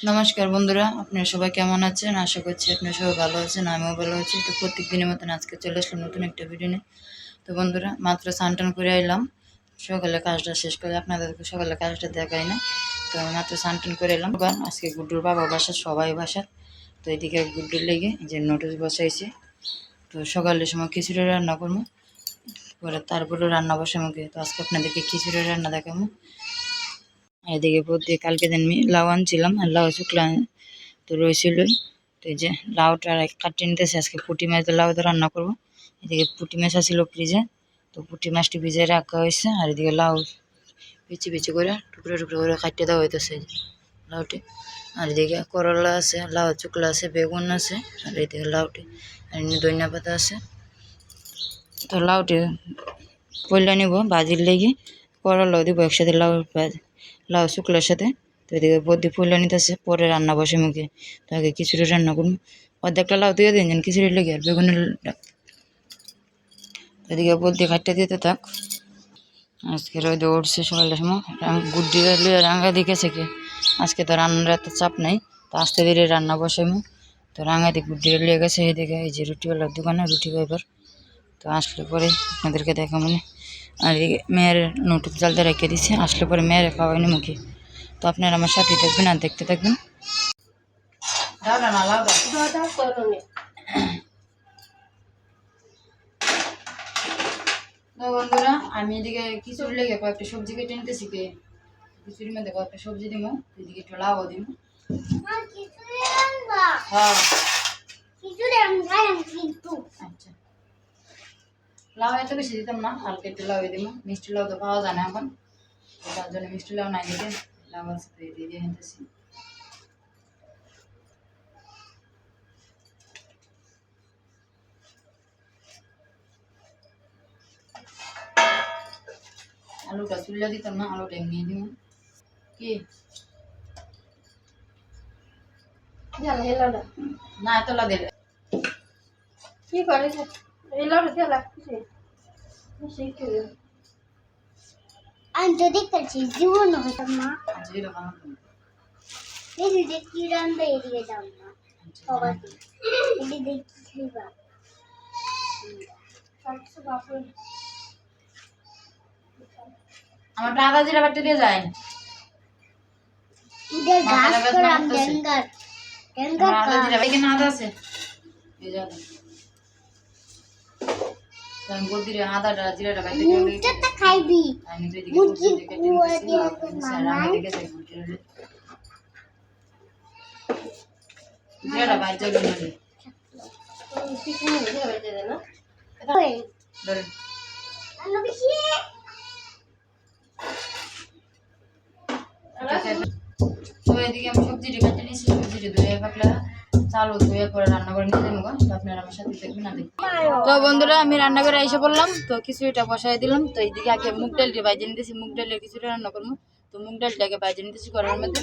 নমস্কার বন্ধুরা, আপনারা সবাই কেমন আছেন? আশা করছি আপনারা সবাই ভালো আছেন, আমিও ভালো আছি। তো প্রত্যেক দিনের মতন আজকে চলে আসলাম নতুন একটা ভিডিও নিয়ে। তো বন্ধুরা, মাত্র স্নান করে এলাম। সকালে কাজটা শেষ করে আপনাদেরকে সকালে কাজটা দেখাই না। তো মাত্র স্নান করে এলাম। আজকে গুড্ডুর বাবা বাসা, সবাই বাসা। তো এদিকে গুড্ডুর লেগে যে নোটিস বসাইছে। তো সকালের সময় খিচুড়ি রান্না করব। পরে তারপরে রান্না বসে মুখে তো আজকে আপনাদেরকে খিচুড়ি রান্না দেখাবো। এদিকে বলতে কালকে দিন আমি লাউ আনছিলাম, আর লাউ শুকলা তো রয়েছিলই তো যে লাউটা কাটিয়ে নিতেছে, আজকে পুঁটি মাছ লাউ দিয়ে রান্না করব। এদিকে পুঁটি মাছ আসছিল ফ্রিজে, তো পুঁটি মাছটি ভিজে রাখা হয়েছে, আর এদিকে লাউ পিচি পিচি করে, টুকরো টুকরো করে কাটিয়ে দেওয়া হইতেছে লাউটি। আর এদিকে করলা আছে, লাউ চুকলা আছে, বেগুন আছে, আর এদিকে লাউটি, আর এমনি পাতা আছে। তো লাউটি পয়লা নিব, ভাজির লেগে করলাও দিব, একসাথে লাউ ভাজি লাউ, শুকলার সাথে। তো এদিকে বদ্যি ফুলটা নিতেছে পরে রান্না বসে মুখে। তো আগে খিচুড়ি রান্না করুন অর্ধেকটা লাউ দিয়ে দিন খিচুড়ি লেগে আর বেগুনের তো এদিকে বদ্যি খাটতে দিতে থাক। আজকে রোদ উঠছে সকালের সময়। গুড্ডি লিয়ে রাঙা দিকেছে কি? আজকে তো রান্নার এত চাপ নেই। তো আস্তে ধীরে রান্না বসাইমু। তো রাঙাতে গুড্ডি লিয়ে গেছে, এদিকে এই যে রুটিওয়ালার দোকানে, রুটি খাইবার। তো আসলে পরে আপনাদেরকে দেখা মনে আর এদিকে মেয়ের নোটুক জালতে রেখে দিছে আসলে পরে মেয়ের খাওয়াইনি মুখে। তো আপনারা আমার সাথে থাকবেন আর দেখতে থাকবেন। বন্ধুরা আমি এদিকে খিচুড়ি লেগে কয়েকটা সবজি কেটে নিতেছি কে? খিচুড়ির মধ্যে কয়েকটা সবজি দিব এদিকে একটু লাউও দিব হ্যাঁ। লাউ এত বেশি দিতাম না হালকা একটু লাউ দিব মিষ্টি লাউ তো পাওয়া যায় না এখন। তার জন্য মিষ্টি লাউ নাই দিতে। লাউ আছে দিয়ে দিয়ে নিতেছি আলুটা চুল্লা দিতাম না আলুটা এমনি দিব কি? না এত লাগে কি করে আমি জীবন হইতাম না এরকম যে কি রান্না এদিকে যাও না সবাই এদিকে দেখি খাইবা আমার টাকা জিরা বাড়তে দিয়ে যায় ইদের গাছ করাম ডেঙ্গার ডেঙ্গার গাছ এখানে আদা আছে এই আমি বলতে আদাটা জিরাটা বাইতে খাইবি। আমি তো এদিকে। জিরাটা আলো বেশি। তো এদিকে আমি সবজিটা কেটে নিয়েছি সবজিটা ধুয়ে পাকলা। চালও ধুয়ে পরে রান্না করে নিয়ে যাব তো আপনারা আমার সাথে দেখবেন না দেখবেন তো বন্ধুরা আমি রান্না করে এসে পড়লাম। তো খিচুড়িটা বসাই দিলাম। তো এইদিকে আগে মুগ ডালটি বাইজে নিতেছি। মুগ ডালের খিচুড়ি রান্না করব। তো মুগ ডালটাকে বাইজে নিতেছি করার মধ্যে।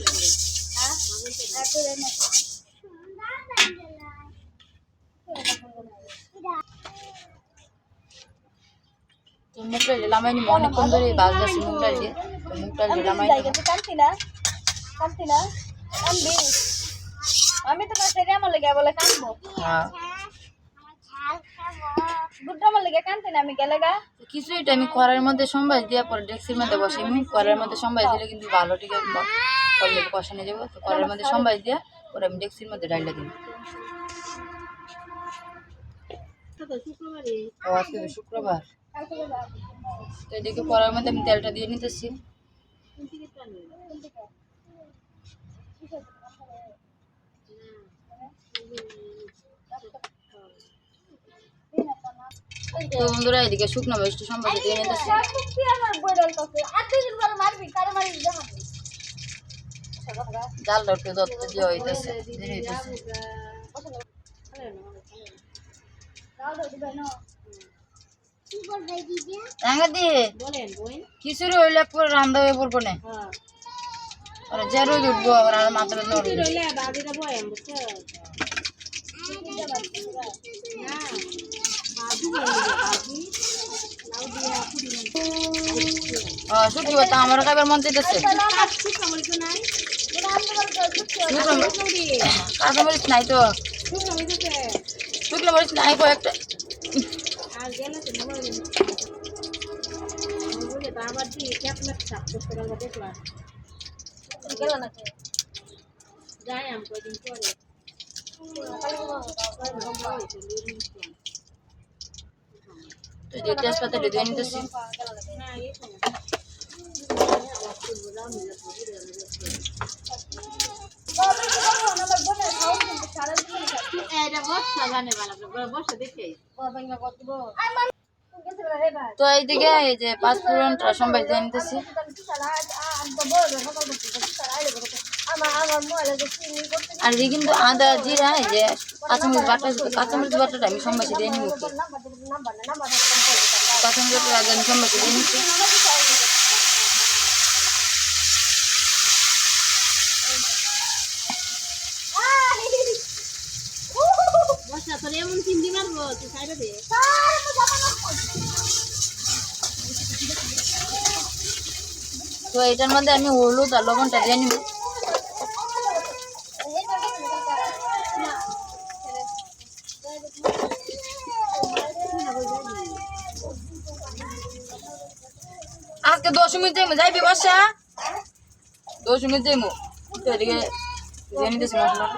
তো মুগ ডাল লামাই নিবো। অনেকক্ষণ ধরে বাজ যাচ্ছে মুগ ডাল দিয়ে। তো মুগ ডাল লামাই নিবো। আমি তো সেটা আমার লেগে বলে কানবো হ্যাঁ। গুড্ডা আমার লেগে কান্তি না আমি গেলে গা। তো খিচুড়িটা আমি কড়াইয়ের মধ্যে সম্বাস দিয়ে পরে ডেক্সির মধ্যে বসাই আমি কড়াইয়ের মধ্যে সম্বাস দিলে কিন্তু ভালো ঠিক আছে করলে কষানো যাব। তো কড়াইয়ের মধ্যে সম্বাস দিয়ে পরে আমি ডেক্সির মধ্যে ডালটা দিই ও আজকে শুক্রবার। তো এদিকে মধ্যে আমি তেলটা দিয়ে নিতেছি। তো বন্ধুরা এদিকে শুকনো মিষ্টি সম্বাস দিয়ে নিতেছি জালটা একটু দত্ত দিয়ে হইতেছে ধীরে হইতেছে। কি করবে দিদি? রাঙা দিয়ে? বলেন বই খিচুড়ি হইলে পরে রান্ধা হয়ে। পড়ব না আর যে রোদ উঠবো আর মাত্রা শুকি বলতো আমার খাবার মন চাইতেছে নাই শুকনো নাই তো শুকনো মরিচ নাই কয়েকটা আবার দিয়ে সাপ করতে গেল দেখলাম গেল নাকি যাই আমি কয়দিন পরে তো যে তেজপাতা দিয়ে নিতেছি বর্ষা দেখে তো এইদিকে এই যে পাঁচফোড়নটা সম্বাই দিয়ে আর এদিকে কিন্তু আদা জিরা, এই যে কাঁচামরিচ বাটা, কাঁচামরিচ বাটাটা আমি সম্বাসে দিয়ে নিব কাঁচামরিচ আগে আমি সম্বাসে দিয়ে নিচ্ছি বর্ষা তোর এমন চিন্তি মারবো তুই সাইডে দে তো এটার মধ্যে আমি হলুদ আর লবণটা দিয়ে নিব। আজকে দশ মিনিট যাইমু, যাইবি বাসা? দশ মিনিট যাইমু। তো এদিকে দিয়ে নিতেছি মশলাটা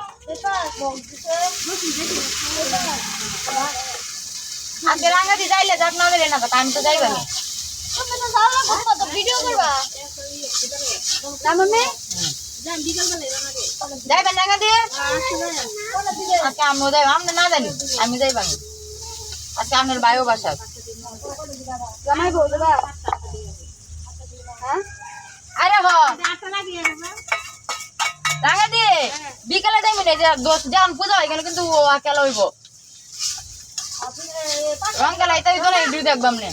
যাইলে যাক না না আমি তো যাইবা না ভিডিও করবা যাই বিকাল বেলা আমাকে যাইবেন রাঙ্গাতি আসতে যাই আজকে আমিও যাইব আমরা না জানি আমি যাইবা না আজকে আপনার বাইও বাসা আরে হ। আটটা লাগিয়ে বিকালে যে দোষ যেমন পূজা হয় কিন্তু হইব। রং খেলা হইতে হইতো না ইডিও দেখবাম না।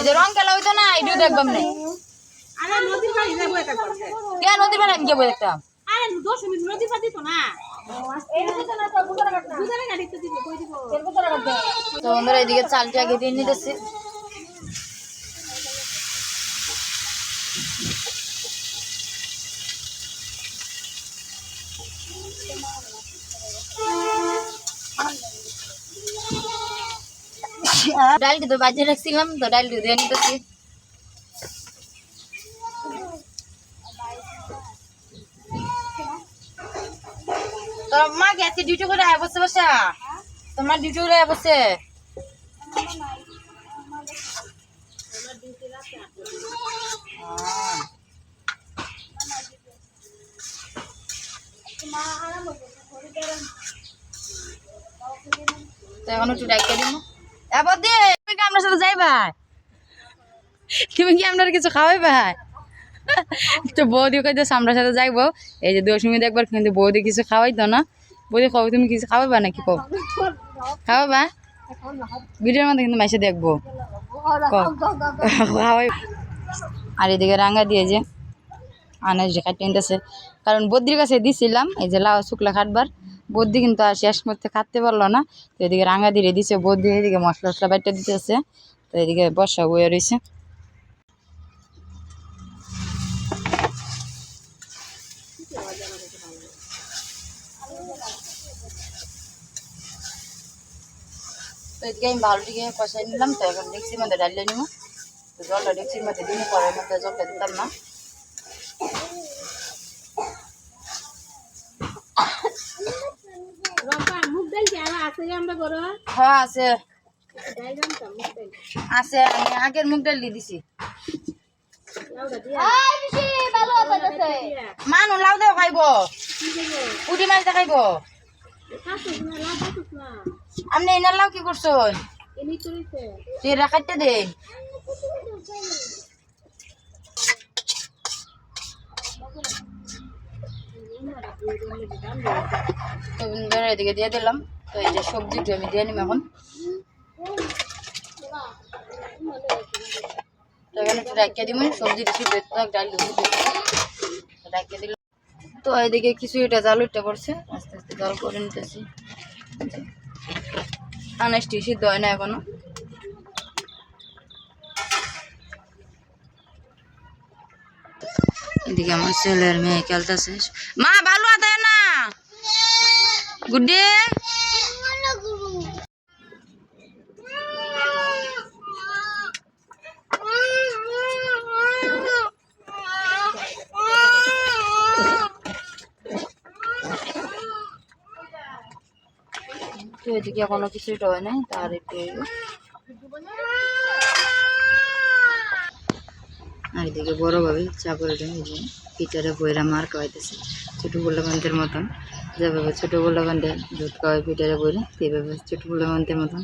এই রং খেলা হইতো না ইডিও দেখবাম না। আরে নদীর পাড়ি যাব এটা করতে কে নদীর পাড়ে আমি কে বই আরে দশ মিনিট নদীর পাড়ি তো না। তো দিব কই দিব? তো আমরা এদিকে চালটা আগে দিয়ে নিতেছি। ডালটি তো বাজিয়ে রাখছিলাম তো ডালটি দিয়ে নিতেছি। তোর মা গেছে ডিউটি করে আয় বসে বসে। তোমার ডিউটি করে আয় বসে। এখন একটু তুমি কি আপনার সাথে যাইবা তুমি কি আপনার কিছু খাওয়াই ভাই তো বৌদি কইতেছে, আমরা সাথে যাইবো। এই যে দশমী দেখবার কিন্তু বৌদি কিছু খাওয়াইতো না। বৌদি খাও তুমি কিছু খাওয়াইবা নাকি? কও খাওয়াবা ভিডিওর মধ্যে কিন্তু মাসে দেখব। খাওয়াই আর এদিকে রাঙ্গা দিয়ে যে আনাজ যে কাটতে নিতেছে কারণ বদ্রির কাছে দিছিলাম, এই যে লাউ, শুকলা কাটবার বদ্রি কিন্তু আর শেষ করতে কাটতে পারল না। তো এদিকে রাঙ্গা দিয়ে দিছে বদ্রি এদিকে মশলা টসলা বাইটটা দিতেছে। তো এদিকে বর্ষা বয়ে রয়েছে এদিকে আমি কষাই নিলাম তো এখন ডেক্সির মধ্যে ডালিয়ে নিব। তো জলটা ডেক্সির মধ্যে দিন পরের মধ্যে জলটা দিতাম না। আছে হ্যাঁ আছে। জানতাম মুখ ডাল আছে আমি আগের মুগ ডাল দিয়ে। দিছি মানু লাউ দেও খাইব। কি দেবো? পুটি মাছটা খাইব কাছে না লাউ কাছে না আপনি এনার লাউ কি করছেন? তুই রাখাইতে তো বন্ধুরা এদিকে দিয়ে দিলাম। তো এই যে সবজিটা আমি দিয়ে নিম এখন। তো এখানে একটু রাখিয়ে দিব সবজি থাক ডাল রাখিয়ে দিলাম। তো এদিকে কিছু এটা জাল উঠতে পড়ছে। আস্তে আস্তে জল করে নিতেছি। আনাজটি সিদ্ধ হয় না এখনও। এদিকে আমার ছেলের মেয়ে খেলতেছে। মা, ভালো আদায় না। গুড্ডি। তো এদিকে এখনও কিছুটা হয় নাই, তার একটু আর এদিকে বড়োভাবে চাকরিটা এই যে পিটারে বইরা মার খাওয়াইতেছে, ছোটো গোলাকান্তের মতন। যেভাবে ছোটো গোলাকান্তে দুধ খাওয়াই পিটারে বইরে, সেইভাবে ছোটো গোলাকান্তের মতন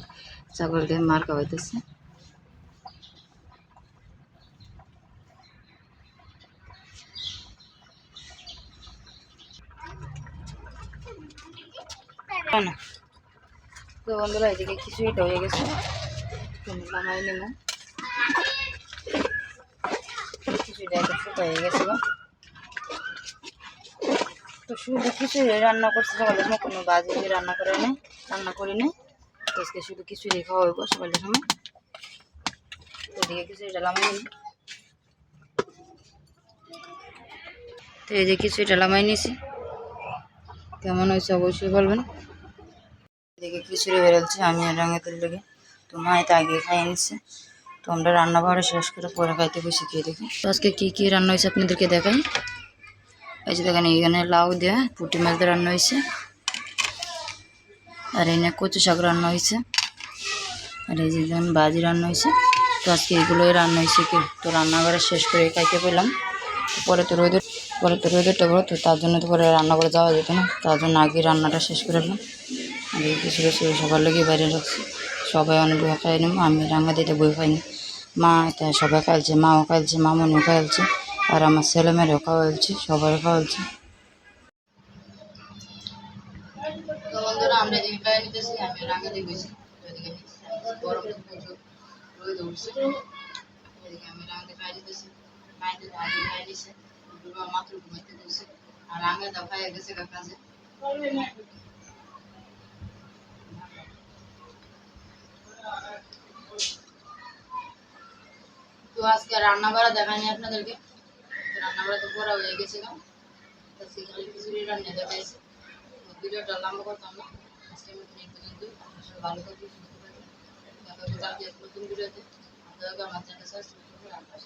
চাকরিটা মার খাওয়াইতেছে। না তো বন্ধুরা, এদিকে খিচুড়িটা হয়ে গেছে। নামাই নেব। খিচুড়িটা একটু ফুটা হয়ে গেছিল তো শুধু খিচুড়ি রান্না করছে সকালের সময় কোনো বাজে রান্না করে নেই, রান্না করি তো আজকে শুধু খিচুড়ি খাওয়া হইব সকালের সময়। এদিকে খিচুড়িটা লামাই নিই। তো এই যে খিচুড়িটা লামাই নিয়েছি কেমন হয়েছে অবশ্যই বলবেন। এদিকে খিচুড়ি বেরোচ্ছে আমি আর রাঙাতের লেগে তো মা এটা আগে খাইয়ে নিচ্ছে তো আমরা রান্না বাড়া শেষ করে পরে খাইতে বসে খেয়ে দেখি। তো আজকে কী কী রান্না হয়েছে আপনাদেরকে দেখাই। এই যে দেখেন এখানে লাউ দেওয়া পুঁটি মাছ দিয়ে রান্না হয়েছে। আর এনে কচু শাক রান্না হয়েছে। আর এই যে যেমন বাজি রান্না হয়েছে। তো আজকে এগুলোই রান্না হয়েছে কি? তো রান্না বাড়া শেষ করে খাইতে পেলাম পরে তো রোদের পরে তো রোদেরটা বড় তো তার জন্য তো পরে রান্না করে যাওয়া যেত না। তার জন্য আগে রান্নাটা শেষ করে এলাম এই কিছু কিছু সবার লেগে বাইরে রাখছি। সবাই অনেক বই খাই নেব আমি রান্না দিতে বই খাইনি। মা, এটা সবাই খাইছে, মাও খাইছে, মামনিও খাইছে, আর আমার ছেলেমেয়েরাও খাওয়াইছে, সবাই খাওয়াইছে। আমরা এদিকে নিতেছি আমি রাঙা দিয়ে গেছি আমি দিছে দুর্গা মাত্র ঘুমাইতে দিচ্ছে আর রাঙা খাই গেছে রান্না বাড়া দেখায়নি আপনাদেরকে। রান্না বাড়া তো করা হয়ে গেছিলাম তো সেখানে খিচুড়ি রান্না দেখাইছি। ভিডিওটা লম্বা করতাম না। আজকে মতন এই পর্যন্ত ভালো থাকবেন, সুস্থ থাকবেন। দেখা নতুন ভিডিওতে। আমার চ্যানেল সাবস্ক্রাইব করে আমার।